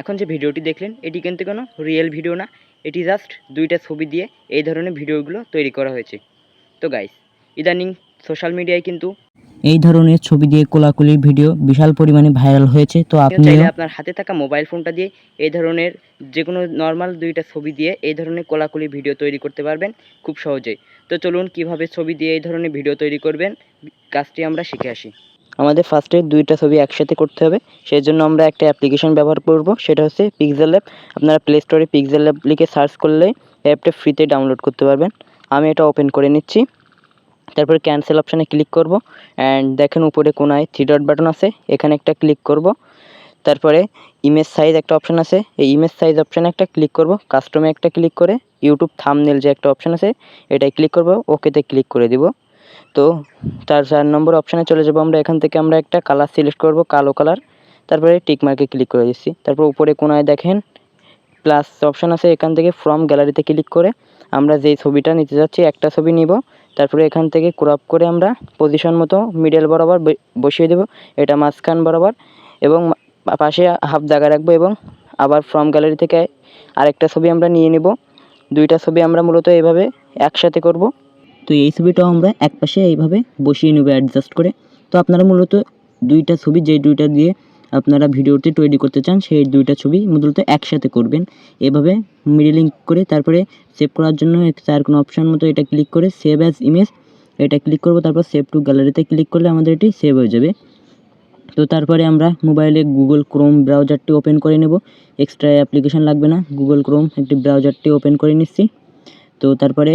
এখন যে ভিডিওটি দেখলেন, এটি কিন্তু কোনো রিয়েল ভিডিও না। এটি জাস্ট দুইটা ছবি দিয়ে এই ধরনের ভিডিওগুলো তৈরি করা হয়েছে। তো গাইস ইদানিং সোশ্যাল মিডিয়ায় কিন্তু এই ধরনের ছবি দিয়ে কোলাকুলির ভিডিও বিশাল পরিমাণে ভাইরাল হয়েছে। তো চাইলে আপনার হাতে থাকা মোবাইল ফোনটা দিয়ে এই ধরনের যে কোনো নর্মাল দুইটা ছবি দিয়ে এই ধরনের কোলাকুলি ভিডিও তৈরি করতে পারবেন খুব সহজেই। তো চলুন কীভাবে ছবি দিয়ে এই ধরনের ভিডিও তৈরি করবেন কাজটি আমরা শিখে আসি। আমাদের ফার্স্টে দুইটা ছবি একসাথে করতে হবে সেই জন্য আমরা একটা অ্যাপ্লিকেশন ব্যবহার করব সেটা হচ্ছে পিক্সেল ল্যাব আপনারা প্লে স্টোরে পিক্সেল ল্যাব লিখে সার্চ করলে অ্যাপটা ফ্রিতে ডাউনলোড করতে পারবেন। আমি এটা ওপেন করে নিচ্ছি। তারপরে ক্যান্সেল অপশানে ক্লিক করব অ্যান্ড দেখেন উপরে কোনায় থ্রি ডট বাটন আছে, এখানে একটা ক্লিক করব। তারপরে ইমেজ সাইজ একটা অপশান আছে, এই ইমেজ সাইজ অপশানে একটা ক্লিক করব কাস্টমে একটা ক্লিক করে ইউটিউব থামনেল যে একটা অপশান আছে এটাই ক্লিক করব ওকেতে ক্লিক করে দিব। তো তার চার নম্বর অপশানে চলে যাব আমরা, এখান থেকে আমরা একটা কালার সিলেক্ট করব, কালো কালার তারপরে টিকমার্কে ক্লিক করে দিচ্ছি। তারপর উপরে কোনায় দেখেন প্লাস অপশান আছে, এখান থেকে ফ্রম গ্যালারিতে ক্লিক করে আমরা যেই ছবিটা নিতে যাচ্ছি, একটা ছবি নিব। তারপরে এখান থেকে ক্রপ করে আমরা পজিশন মতো মিডল বরাবর বসিয়ে দেব। এটা মাঝখান বরাবর এবং পাশে হাফ জায়গা রাখব এবং আবার ফ্রম গ্যালারি থেকে আরেকটা ছবি আমরা নিয়ে নেব। দুইটা ছবি আমরা মূলত এভাবে একসাথে করব। তো এই ছবিটাও আমরা এক পাশে এইভাবে বসিয়ে নেব অ্যাডজাস্ট করে। তো আপনারা মূলত দুইটা ছবি যে দুইটা দিয়ে আপনারা ভিডিওটি তৈরি করতে চান, সেই দুইটা ছবি মূলত একসাথে করবেন। এভাবে মিডিলিং করে তারপরে সেভ করার জন্য তার কোনো অপশান মতো এটা ক্লিক করে সেভ অ্যাজ ইমেজ এটা ক্লিক করব, তারপর সেভ টু গ্যালারিতে ক্লিক করলে আমাদের এটি সেভ হয়ে যাবে। তো তারপরে আমরা মোবাইলে গুগল ক্রোম ব্রাউজারটি ওপেন করে নেব। এক্সট্রা অ্যাপ্লিকেশন লাগবে না গুগল ক্রোম একটি ব্রাউজারটি ওপেন করে নিচ্ছি। তো তারপরে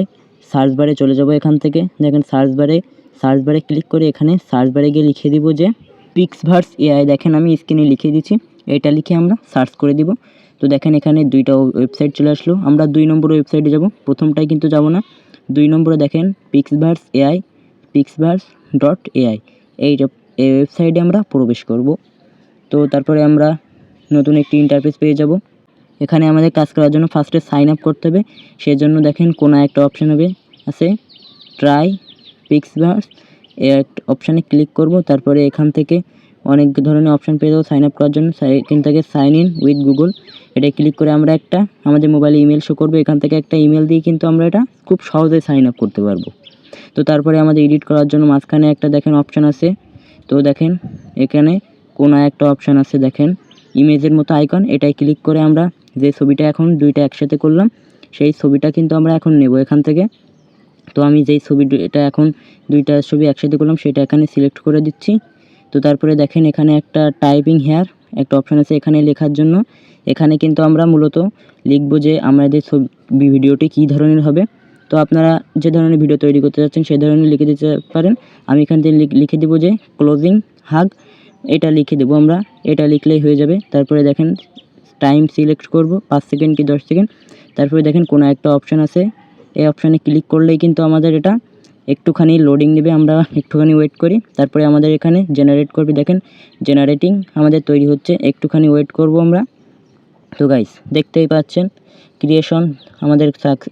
সার্চ বারে চলে যাব এখান থেকে। দেখেন সার্চ বারে সার্চ বারে ক্লিক করে এখানে সার্চ বারে গিয়ে লিখে দিব যে পিক্সভার্স এআই দেখেন, আমি স্ক্রিনে লিখে দিচ্ছি। এটা লিখে আমরা সার্চ করে দিব। তো দেখেন, এখানে দুইটা ওয়েবসাইট চলে আসলো। আমরা দুই নম্বর ওয়েবসাইটে যাব। প্রথমটাই কিন্তু যাব না। দুই নম্বরে দেখেন PixVerse AI PixVerse dot AI এই ওয়েবসাইটে আমরা প্রবেশ করব। তো তারপরে আমরা নতুন একটি ইন্টারফেস পেয়ে যাব। এখানে আমাদের কাজ করার জন্য ফার্স্টে সাইন আপ করতে হবে। সেজন্য দেখেন, কোনো একটা অপশান হবে। আছে ট্রাই পিক্সভার্স অপশানে ক্লিক করব, তারপরে এখান থেকে অনেক ধরনের অপশান পেয়ে যাব সাইন আপ করার জন্য। এখান থেকে সাইন ইন উইথ গুগল এটা ক্লিক করে আমরা একটা, আমাদের মোবাইলে ইমেল শো করবে। এখান থেকে একটা ইমেল দিয়ে কিন্তু আমরা এটা খুব সহজে সাইন আপ করতে পারব। তো তারপরে আমাদের এডিট করার জন্য মাঝখানে একটা দেখেন অপশান আছে। তো দেখেন, এখানে কোনো একটা অপশান আছে, দেখেন। ইমেজের মতো আইকন এটাই ক্লিক করে আমরা যে ছবিটা এখন দুইটা একসাথে করলাম, সেই ছবিটা কিন্তু আমরা এখন নেব। এখান থেকে তো আমি যেই ছবি এটা এখন দুইটা ছবি একসাথে করলাম, সেটা এখানে সিলেক্ট করে দিচ্ছি। তো তারপরে দেখেন এখানে একটা টাইপিং হেয়ার একটা অপশান আছে এখানে লেখার জন্য। এখানে কিন্তু আমরা মূলত লিখব যে আমাদের ছবি, ভিডিওটি কী ধরনের হবে। তো আপনারা যে ধরনের ভিডিও তৈরি করতে যাচ্ছেন সেই ধরনের লিখে দিতে পারেন। আমি এখান থেকে লিখে দেবো যে ক্লোজিং হাগ এটা লিখে দেবো আমরা। এটা লিখলেই হয়ে যাবে। তারপরে দেখেন টাইম সিলেক্ট করব, পাঁচ সেকেন্ড কি দশ সেকেন্ড। তারপরে দেখেন কোনো একটা অপশান আছে। এই অপশানে ক্লিক করলেই কিন্তু আমাদের এটা একটুখানি লোডিং নেবে, আমরা একটুখানি ওয়েট করি। তারপরে আমাদের এখানে জেনারেট করবে, দেখেন জেনারেটিং আমাদের তৈরি হচ্ছে, একটুখানি ওয়েট করব আমরা। তো গাইস দেখতেই পাচ্ছেন ক্রিয়েশন আমাদের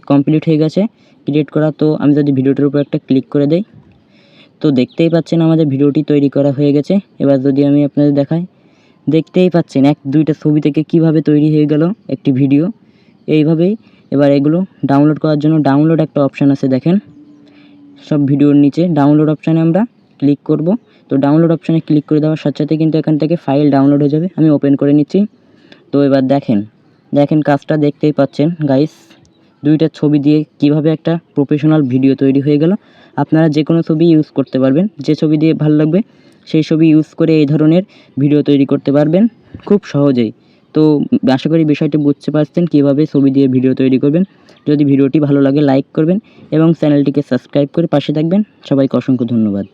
কমপ্লিট হয়ে গেছে। ক্রিয়েট করা তো আমি যদি ভিডিওটার উপর একটা ক্লিক করে দেই, তো দেখতেই পাচ্ছেন আমাদের ভিডিওটি তৈরি করা হয়ে গেছে। এবার যদি আমি আপনাদের দেখাই, দেখতেই পাচ্ছেন এক, দুইটা ছবি থেকে কীভাবে তৈরি হয়ে গেল একটি ভিডিও এইভাবেই এবার এগুলো ডাউনলোড করার জন্য ডাউনলোড একটা অপশান আছে দেখেন। সব ভিডিওর নিচে ডাউনলোড অপশানে আমরা ক্লিক করব। তো ডাউনলোড অপশানে ক্লিক করে দেওয়ার সাথে সাথে কিন্তু এখান থেকে ফাইল ডাউনলোড হয়ে যাবে। আমি ওপেন করে নিচ্ছি। তো এবার দেখেন দেখেন কাজটা দেখতেই পাচ্ছেন গাইস দুইটা ছবি দিয়ে কীভাবে একটা প্রফেশনাল ভিডিও তৈরি হয়ে গেল। আপনারা যে কোনো ছবি ইউজ করতে পারবেন। যে ছবি দিয়ে ভালো লাগবে, সেই ছবি ইউজ করে এই ধরনের ভিডিও তৈরি করতে পারবেন। খুব সহজেই। তো আশা করি বিষয়টি বুঝতে পারছেন কীভাবে ছবি দিয়ে ভিডিও তৈরি করবেন। যদি ভিডিওটি ভালো লাগে লাইক করবেন এবং চ্যানেলটিকে সাবস্ক্রাইব করে পাশে থাকবেন। সবাইকে অসংখ্য ধন্যবাদ।